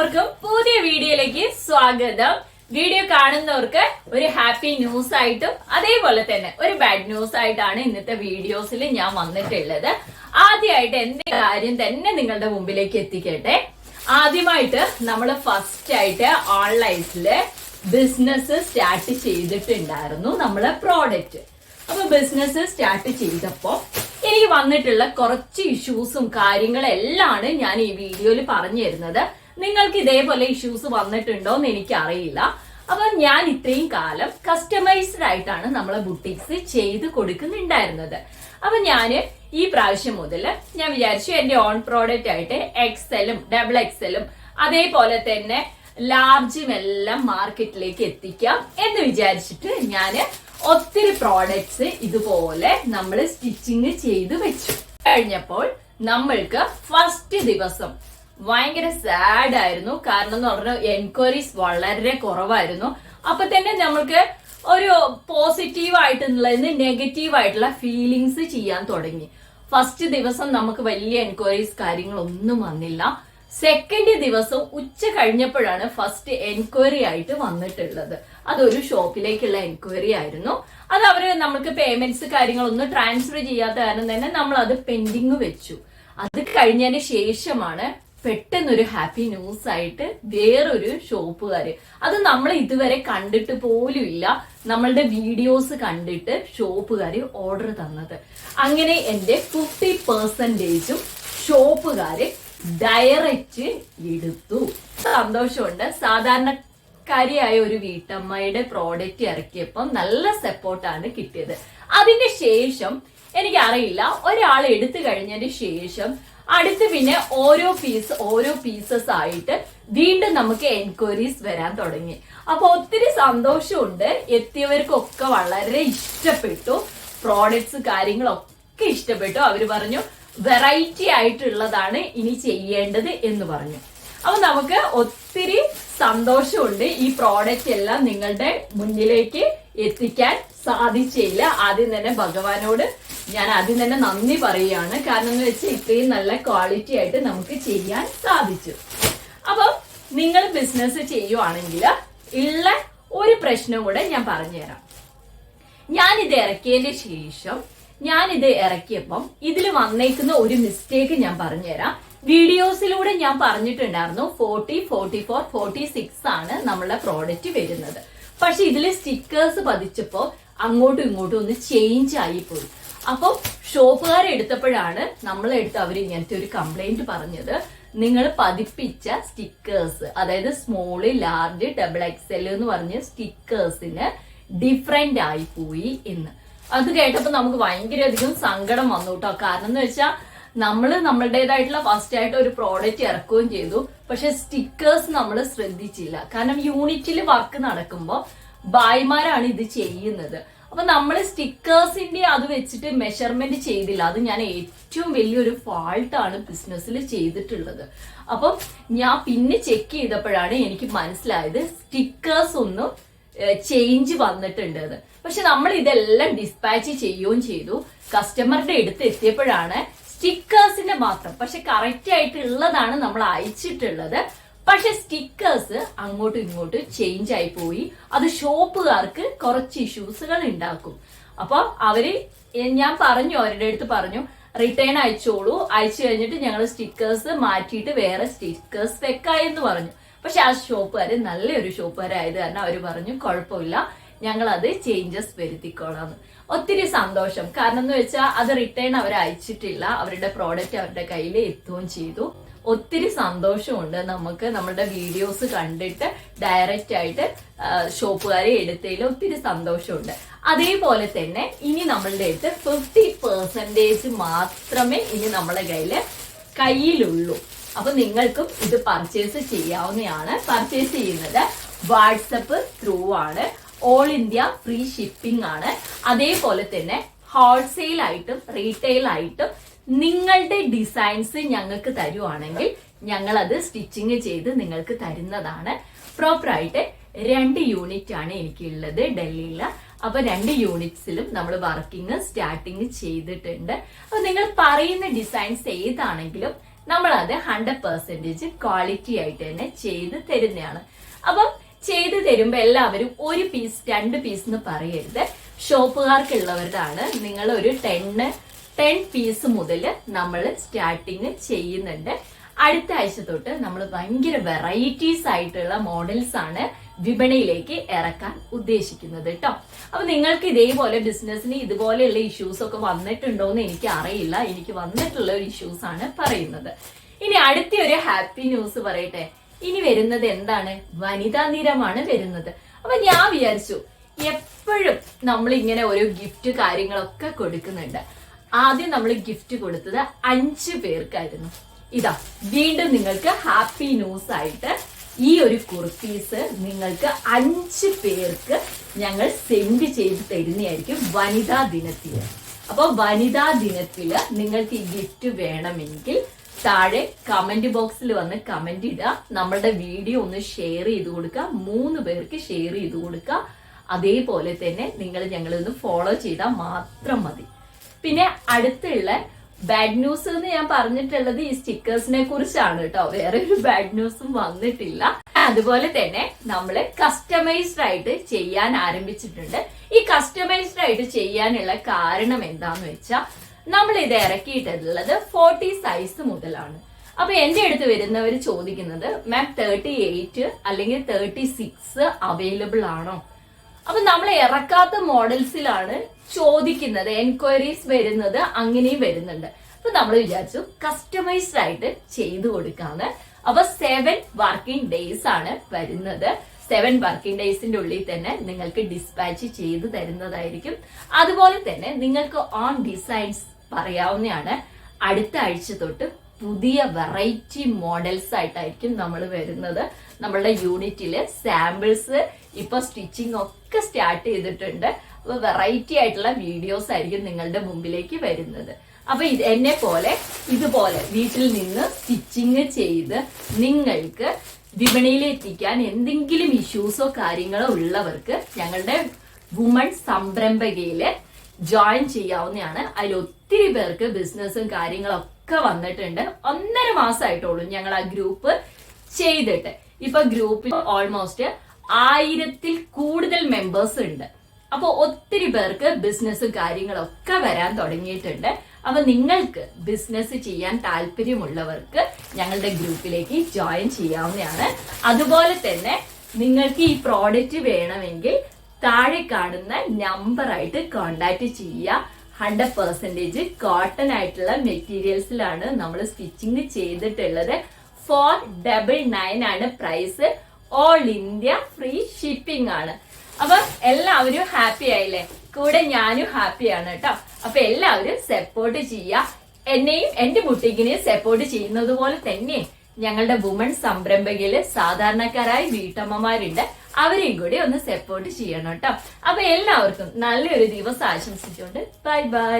എല്ലാവർക്കും പുതിയ വീഡിയോയിലേക്ക് സ്വാഗതം. വീഡിയോ കാണുന്നവർക്ക് ഒരു ഹാപ്പി ന്യൂസ് ആയിട്ടും അതേപോലെ തന്നെ ഒരു ബാഡ് ന്യൂസ് ആയിട്ടാണ് ഇന്നത്തെ വീഡിയോസിൽ ഞാൻ വന്നിട്ടുള്ളത്. ആദ്യമായിട്ട് എന്റെ കാര്യം തന്നെ നിങ്ങളുടെ മുമ്പിലേക്ക് എത്തിക്കട്ടെ. ആദ്യമായിട്ട് നമ്മൾ ഫസ്റ്റ് ആയിട്ട് ഓൺലൈനിൽ ബിസിനസ് സ്റ്റാർട്ട് ചെയ്തിട്ടുണ്ടായിരുന്നു നമ്മളെ പ്രോഡക്റ്റ് അപ്പൊ ബിസിനസ് സ്റ്റാർട്ട് ചെയ്തപ്പോ എനിക്ക് വന്നിട്ടുള്ള കുറച്ച് ഇഷ്യൂസും കാര്യങ്ങളെല്ലാം ഞാൻ ഈ വീഡിയോയിൽ പറഞ്ഞു തരുന്നത് നിങ്ങൾക്ക് ഇതേപോലെ ഇഷ്യൂസ് വന്നിട്ടുണ്ടോ എന്ന് എനിക്കറിയില്ല. അപ്പൊ ഞാൻ ഇത്രയും കാലം കസ്റ്റമൈസ്ഡ് ആയിട്ടാണ് നമ്മളെ ബുട്ടിക്സ് ചെയ്ത് കൊടുക്കുന്നുണ്ടായിരുന്നത്. അപ്പൊ ഞാൻ ഈ പ്രാവശ്യം മുതൽ ഞാൻ വിചാരിച്ചു എന്റെ ഓൺ പ്രോഡക്റ്റ് ആയിട്ട് എക്സലും ഡബിൾ എക്സലും അതേപോലെ തന്നെ ലാർജും എല്ലാം മാർക്കറ്റിലേക്ക് എത്തിക്കാം എന്ന് വിചാരിച്ചിട്ട് ഞാൻ ഒത്തിരി പ്രോഡക്ട്സ് ഇതുപോലെ നമ്മൾ സ്റ്റിച്ചിങ് ചെയ്ത് വെച്ചു. കഴിഞ്ഞപ്പോൾ നമ്മൾക്ക് ഫസ്റ്റ് ദിവസം ഭയങ്കര സാഡ് ആയിരുന്നു. കാരണം എന്ന് പറഞ്ഞാൽ എൻക്വയറീസ് വളരെ കുറവായിരുന്നു. അപ്പൊ തന്നെ നമ്മൾക്ക് ഒരു പോസിറ്റീവ് ആയിട്ടുള്ളതിന് നെഗറ്റീവ് ആയിട്ടുള്ള ഫീലിങ്സ് ചെയ്യാൻ തുടങ്ങി. ഫസ്റ്റ് ദിവസം നമുക്ക് വലിയ എൻക്വയറീസ് കാര്യങ്ങളൊന്നും വന്നില്ല. സെക്കൻഡ് ദിവസം ഉച്ച കഴിഞ്ഞപ്പോഴാണ് ഫസ്റ്റ് എൻക്വയറി ആയിട്ട് വന്നിട്ടുള്ളത്. അതൊരു ഷോപ്പിലേക്കുള്ള എൻക്വയറി ആയിരുന്നു. അത് അവർ നമുക്ക് പേയ്മെന്റ്സ് കാര്യങ്ങളൊന്നും ട്രാൻസ്ഫർ ചെയ്യാത്ത കാരണം തന്നെ നമ്മൾ അത് പെൻഡിങ് വെച്ചു. അത് കഴിഞ്ഞതിന് ശേഷമാണ് പെട്ടെന്നൊരു ഹാപ്പി ന്യൂസ് ആയിട്ട് വേറൊരു ഷോപ്പുകാര്. അത് നമ്മൾ ഇതുവരെ കണ്ടിട്ട് പോലും ഇല്ല. നമ്മളുടെ വീഡിയോസ് കണ്ടിട്ട് ഷോപ്പുകാര് ഓർഡർ തന്നത്. അങ്ങനെ എന്റെ ഫിഫ്റ്റി പെർസെന്റേജും ഷോപ്പുകാര് ഡയറക്റ്റ് എടുത്തു. സന്തോഷമുണ്ട്. സാധാരണ സാധാരണക്കാരിയായ ഒരു വീട്ടമ്മയുടെ പ്രോഡക്റ്റ് ഇറക്കിയപ്പം നല്ല സപ്പോർട്ടാണ് കിട്ടിയത്. അതിന്റെ ശേഷം എനിക്കറിയില്ല. ഒരാൾ എടുത്തു കഴിഞ്ഞതിന് ശേഷം അടുത്ത് പിന്നെ ഓരോ പീസ് ഓരോ പീസസ് ആയിട്ട് വീണ്ടും നമുക്ക് എൻക്വയറീസ് വരാൻ തുടങ്ങി. അപ്പൊ ഒത്തിരി സന്തോഷമുണ്ട്. എത്തിയവർക്കൊക്കെ വളരെ ഇഷ്ടപ്പെട്ടു. പ്രോഡക്ട്സ് കാര്യങ്ങളൊക്കെ ഇഷ്ടപ്പെട്ടു. അവർ പറഞ്ഞു വെറൈറ്റി ആയിട്ടുള്ളതാണ് ഇനി ചെയ്യേണ്ടത് എന്ന് പറഞ്ഞു. അപ്പൊ നമുക്ക് ഒത്തിരി സന്തോഷമുണ്ട് ഈ പ്രോഡക്റ്റ് എല്ലാം നിങ്ങളുടെ മുന്നിലേക്ക് എത്തിക്കാൻ സാധിച്ചില്ല. ആദ്യം തന്നെ ഭഗവാനോട് ഞാൻ ആദ്യം തന്നെ നന്ദി പറയുകയാണ്. കാരണം എന്ന് വെച്ചാൽ ഇത്രയും നല്ല ക്വാളിറ്റി ആയിട്ട് നമുക്ക് ചെയ്യാൻ സാധിച്ചു. അപ്പം നിങ്ങൾ ബിസിനസ് ചെയ്യുവാണെങ്കിൽ ഉള്ള ഒരു പ്രശ്നം കൂടെ ഞാൻ പറഞ്ഞുതരാം. ഞാൻ ഇത് ഇറക്കിയതിന് ശേഷം ഞാൻ ഇത് ഇറക്കിയപ്പം ഇതിൽ വന്നേക്കുന്ന ഒരു മിസ്റ്റേക്ക് ഞാൻ പറഞ്ഞുതരാം. വീഡിയോസിലൂടെ ഞാൻ പറഞ്ഞിട്ടുണ്ടായിരുന്നു forty forty four forty six ആണ് നമ്മളെ പ്രോഡക്റ്റ് വരുന്നത്. പക്ഷെ ഇതിൽ സ്റ്റിക്കേഴ്സ് പതിച്ചപ്പോൾ അങ്ങോട്ടും ഇങ്ങോട്ടും ഒന്ന് ചേഞ്ച് ആയിപ്പോയി. അപ്പം ഷോപ്പുകാരെ എടുത്തപ്പോഴാണ് നമ്മളെടുത്ത് അവർ ഇങ്ങനത്തെ ഒരു കംപ്ലൈന്റ് പറഞ്ഞത്. നിങ്ങൾ പതിപ്പിച്ച സ്റ്റിക്കേഴ്സ് അതായത് സ്മോൾ ലാർജ് ഡബിൾ എക്സൽ എന്ന് പറഞ്ഞ സ്റ്റിക്കേഴ്സിന് ഡിഫറെന്റ് ആയി പോയി എന്ന്. അത് കേട്ടപ്പോൾ നമുക്ക് ഭയങ്കര അധികം സങ്കടം വന്നു കേട്ടോ കാരണം എന്ന് വെച്ചാൽ നമ്മൾ നമ്മളുടേതായിട്ടുള്ള ഫസ്റ്റ് ആയിട്ട് ഒരു പ്രോഡക്റ്റ് ഇറക്കുകയും ചെയ്തു. പക്ഷെ സ്റ്റിക്കേഴ്സ് നമ്മൾ ശ്രദ്ധിച്ചില്ല. കാരണം യൂണിറ്റിൽ വർക്ക് നടക്കുമ്പോൾ ബായ്മാരാണ് ഇത് ചെയ്യുന്നത്. അപ്പൊ നമ്മൾ സ്റ്റിക്കേഴ്സിന്റെ അത് വെച്ചിട്ട് മെഷർമെന്റ് ചെയ്തില്ല. അത് ഞാൻ ഏറ്റവും വലിയൊരു ഫാൾട്ടാണ് ബിസിനസ്സിൽ ചെയ്തിട്ടുള്ളത്. അപ്പം ഞാൻ പിന്നെ ചെക്ക് ചെയ്തപ്പോഴാണ് എനിക്ക് മനസ്സിലായത് സ്റ്റിക്കേഴ്സ് ഒന്നും ചേഞ്ച് വന്നിട്ടുണ്ട് പക്ഷെ നമ്മൾ ഇതെല്ലാം ഡിസ്പാച്ച് ചെയ്യുകയും ചെയ്തു. കസ്റ്റമറുടെ അടുത്ത് എത്തിയപ്പോഴാണ് സ്റ്റിക്കേഴ്സിന്റെ മാത്രം. പക്ഷെ കറക്റ്റ് ആയിട്ടുള്ളതാണ് നമ്മൾ അയച്ചിട്ടുള്ളത്. പക്ഷെ സ്റ്റിക്കേഴ്സ് അങ്ങോട്ടും ഇങ്ങോട്ടും ചേഞ്ച് ആയി പോയി. അത് ഷോപ്പുകാർക്ക് കുറച്ച് ഇഷ്യൂസുകൾ ഉണ്ടാക്കും. അപ്പൊ അവർ ഞാൻ പറഞ്ഞു അവരുടെ അടുത്ത് പറഞ്ഞു റിട്ടേൺ അയച്ചോളൂ. അയച്ചു കഴിഞ്ഞിട്ട് ഞങ്ങൾ സ്റ്റിക്കേഴ്സ് മാറ്റിയിട്ട് വേറെ സ്റ്റിക്കേഴ്സ് വെക്കായെന്ന് പറഞ്ഞു. പക്ഷെ ആ ഷോപ്പുകാർ നല്ലൊരു ഷോപ്പുകാരായത് കാരണം അവർ പറഞ്ഞു കുഴപ്പമില്ല. ഞങ്ങൾ അത് ചേഞ്ചസ് വരുത്തിക്കോളാം ഒത്തിരി സന്തോഷം. കാരണം എന്ന് വെച്ചാൽ അത് റിട്ടേൺ അവർ അയച്ചിട്ടില്ല അവരുടെ പ്രോഡക്റ്റ് അവരുടെ കയ്യിൽ എത്തുകയും ചെയ്തു. ഒത്തിരി സന്തോഷമുണ്ട്. നമുക്ക് നമ്മുടെ വീഡിയോസ് കണ്ടിട്ട് ഡയറക്റ്റ് ആയിട്ട് ഷോപ്പുകാരെ എടുത്തതിൽ ഒത്തിരി സന്തോഷമുണ്ട്. അതേപോലെ തന്നെ ഇനി നമ്മളുടെ അടുത്ത് ഫിഫ്റ്റി പെർസെന്റേജ് മാത്രമേ ഇനി നമ്മളെ കയ്യിൽ കയ്യിലുള്ളൂ. അപ്പൊ നിങ്ങൾക്കും ഇത് പർച്ചേസ് ചെയ്യാവുന്നതാണ്. പർച്ചേസ് ചെയ്യുന്നത് വാട്സപ്പ് ത്രൂ ആണ്. ഓൾ ഇന്ത്യ ഫ്രീ ഷിപ്പിംഗ് ആണ്. അതേപോലെ തന്നെ ഹോൾസെയിൽ ആയിട്ടും റീറ്റെയിൽ ആയിട്ടും നിങ്ങളുടെ ഡിസൈൻസ് ഞങ്ങൾക്ക് തരുവാണെങ്കിൽ ഞങ്ങൾ അത് സ്റ്റിച്ചിങ് ചെയ്ത് നിങ്ങൾക്ക് തരുന്നതാണ്. പ്രോപ്പറായിട്ട് രണ്ട് യൂണിറ്റ് ആണ് എനിക്കുള്ളത് ഡൽഹിയിൽ അപ്പൊ രണ്ട് യൂണിറ്റ്സിലും നമ്മൾ വർക്കിംഗ് സ്റ്റാർട്ടിങ് ചെയ്തിട്ടുണ്ട്. അപ്പൊ നിങ്ങൾ പറയുന്ന ഡിസൈൻസ് ഏതാണെങ്കിലും നമ്മൾ അത് ഹൺഡ്രഡ് പെർസെന്റേജ് ക്വാളിറ്റി ആയിട്ട് തന്നെ ചെയ്ത് തരുന്നതാണ്. അപ്പം ചെയ്തു തരുമ്പോ എല്ലാവരും ഒരു പീസ് രണ്ട് പീസ് എന്ന് പറയരുത്. ഷോപ്പുകാർക്കുള്ളവരാണ് നിങ്ങൾ ഒരു ടെന്ന് ടെൻ പീസ് മുതൽ നമ്മൾ സ്റ്റാർട്ടിങ് ചെയ്യുന്നുണ്ട്. അടുത്ത ആഴ്ച തൊട്ട് നമ്മൾ ഭയങ്കര വെറൈറ്റീസ് ആയിട്ടുള്ള മോഡൽസ് ആണ് വിപണിയിലേക്ക് ഇറക്കാൻ ഉദ്ദേശിക്കുന്നത് കേട്ടോ അപ്പൊ നിങ്ങൾക്ക് ഇതേപോലെ ബിസിനസ്സിന് ഇതുപോലെയുള്ള ഇഷ്യൂസ് ഒക്കെ വന്നിട്ടുണ്ടോ എന്ന് എനിക്ക് അറിയില്ല. എനിക്ക് വന്നിട്ടുള്ള ഒരു ഇഷ്യൂസ് ആണ് പറയുന്നത്. ഇനി അടുത്ത ഒരു ഹാപ്പി ന്യൂസ് പറയട്ടെ. ഇനി വരുന്നത് എന്താണ്? വനിതാ നിരമാണ് വരുന്നത്. അപ്പൊ ഞാൻ വിചാരിച്ചു എപ്പോഴും നമ്മൾ ഇങ്ങനെ ഓരോ ഗിഫ്റ്റ് കാര്യങ്ങളൊക്കെ കൊടുക്കുന്നുണ്ട്. ആദ്യം നമ്മൾ ഗിഫ്റ്റ് കൊടുത്തത് അഞ്ച് പേർക്കായിരുന്നു. ഇതാ വീണ്ടും നിങ്ങൾക്ക് ഹാപ്പി ന്യൂസ് ആയിട്ട് ഈ ഒരു കുർത്തീസ് നിങ്ങൾക്ക് അഞ്ച് പേർക്ക് ഞങ്ങൾ സെൻഡ് ചെയ്ത് തരുന്നതായിരിക്കും വനിതാ ദിനത്തിൽ അപ്പൊ വനിതാ ദിനത്തിൽ നിങ്ങൾക്ക് ഈ ഗിഫ്റ്റ് വേണമെങ്കിൽ താഴെ കമന്റ് ബോക്സിൽ വന്ന് കമന്റ് ഇടുക. നമ്മളുടെ വീഡിയോ ഒന്ന് ഷെയർ ചെയ്ത് കൊടുക്കുക. മൂന്ന് പേർക്ക് ഷെയർ ചെയ്ത് കൊടുക്കുക. അതേപോലെ തന്നെ നിങ്ങൾ ഞങ്ങളൊന്ന് ഫോളോ ചെയ്താൽ മാത്രം മതി. പിന്നെ അടുത്തുള്ള ബാഡ് ന്യൂസ് എന്ന് ഞാൻ പറഞ്ഞിട്ടുള്ളത് ഈ സ്റ്റിക്കേഴ്സിനെ കുറിച്ചാണ് കേട്ടോ വേറെ ഒരു ബാഡ് ന്യൂസും വന്നിട്ടില്ല. അതുപോലെ തന്നെ നമ്മൾ കസ്റ്റമൈസ്ഡ് ആയിട്ട് ചെയ്യാൻ ആരംഭിച്ചിട്ടുണ്ട്. ഈ കസ്റ്റമൈസ്ഡ് ആയിട്ട് ചെയ്യാനുള്ള കാരണം എന്താന്ന് വെച്ചാൽ നമ്മൾ ഇത് ഇറക്കിയിട്ടുള്ളത് ഫോർട്ടി സൈസ് മുതലാണ്. അപ്പൊ എന്റെ അടുത്ത് വരുന്നവർ ചോദിക്കുന്നത് മാം തേർട്ടി എയ്റ്റ് അല്ലെങ്കിൽ തേർട്ടി സിക്സ് അവൈലബിൾ ആണോ? അപ്പൊ നമ്മൾ ഇറക്കാത്ത മോഡൽസിലാണ് ചോദിക്കുന്നത്. എൻക്വയറീസ് വരുന്നത് അങ്ങനെയും വരുന്നുണ്ട്. അപ്പൊ നമ്മൾ വിചാരിച്ചു കസ്റ്റമൈസ്ഡ് ആയിട്ട് ചെയ്തു കൊടുക്കാന്ന്. അപ്പൊ സെവൻ വർക്കിംഗ് ഡേയ്സ് ആണ് വരുന്നത്. സെവൻ വർക്കിംഗ് ഡേയ്സിന്റെ ഉള്ളിൽ തന്നെ നിങ്ങൾക്ക് ഡിസ്പാച്ച് ചെയ്തു തരുന്നതായിരിക്കും. അതുപോലെ തന്നെ നിങ്ങൾക്ക് ഓൺ ഡിസൈൻസ് പറയാവുന്നതാണ്. അടുത്ത ആഴ്ച തൊട്ട് പുതിയ വെറൈറ്റി മോഡൽസ് ആയിട്ടായിരിക്കും നമ്മൾ വരുന്നത്. നമ്മളുടെ യൂണിറ്റിൽ സാമ്പിൾസ് ഇപ്പൊ സ്റ്റിച്ചിങ് ഒക്കെ സ്റ്റാർട്ട് ചെയ്തിട്ടുണ്ട്. അപ്പൊ വെറൈറ്റി ആയിട്ടുള്ള വീഡിയോസ് ആയിരിക്കും നിങ്ങളുടെ മുമ്പിലേക്ക് വരുന്നത്. അപ്പൊ ഇത് എന്നെ പോലെ ഇതുപോലെ വീട്ടിൽ നിന്ന് സ്റ്റിച്ചിങ് ചെയ്ത് നിങ്ങൾക്ക് വിപണിയിൽ എത്തിക്കാൻ എന്തെങ്കിലും ഇഷ്യൂസോ കാര്യങ്ങളോ ഉള്ളവർക്ക് ഞങ്ങളുടെ വുമൺ സംരംഭകയിൽ ജോയിൻ ചെയ്യാവുന്നതാണ്. അതിൽ ഒത്തിരി പേർക്ക് ബിസിനസ്സും കാര്യങ്ങളൊക്കെ വന്നിട്ടുണ്ട്. ഒന്നര മാസമായിട്ടുള്ളൂ ഞങ്ങൾ ആ ഗ്രൂപ്പ് ചെയ്തിട്ട്. ഇപ്പൊ ഗ്രൂപ്പിൽ ഓൾമോസ്റ്റ് ആയിരത്തിൽ കൂടുതൽ മെമ്പേഴ്സ് ഉണ്ട്. അപ്പൊ ഒത്തിരി പേർക്ക് ബിസിനസ്സും കാര്യങ്ങളൊക്കെ വരാൻ തുടങ്ങിയിട്ടുണ്ട്. അപ്പൊ നിങ്ങൾക്ക് ബിസിനസ് ചെയ്യാൻ താല്പര്യമുള്ളവർക്ക് ഞങ്ങളുടെ ഗ്രൂപ്പിലേക്ക് ജോയിൻ ചെയ്യാവുന്നതാണ്. അതുപോലെ തന്നെ നിങ്ങൾക്ക് ഈ പ്രോഡക്റ്റ് വേണമെങ്കിൽ താഴെ കാണുന്ന നമ്പർ ആയിട്ട് കോണ്ടാക്ട് ചെയ്യുക. ഹൺഡ്രഡ് പെർസെന്റേജ് കോട്ടൺ ആയിട്ടുള്ള മെറ്റീരിയൽസിലാണ് നമ്മൾ സ്റ്റിച്ചിങ് ചെയ്തിട്ടുള്ളത്. ഫോർ ഡബിൾ നയൻ ആണ് price all India free shipping ആണ്. അപ്പൊ എല്ലാവരും ഹാപ്പി ആയില്ലേ? കൂടെ ഞാനും ഹാപ്പിയാണ് കേട്ടോ അപ്പൊ എല്ലാവരും സപ്പോർട്ട് ചെയ്യുക. എന്നെയും എന്റെ ബുട്ടിക്കിനെയും സപ്പോർട്ട് ചെയ്യുന്നത് പോലെ തന്നെ ഞങ്ങളുടെ വുമൺ സംരംഭകയിൽ സാധാരണക്കാരായ വീട്ടമ്മമാരുണ്ട്. അവരെയും കൂടി ഒന്ന് സപ്പോർട്ട് ചെയ്യണം കേട്ടോ അപ്പൊ എല്ലാവർക്കും നല്ലൊരു ദിവസം ആശംസിച്ചുകൊണ്ട് ബൈ ബൈ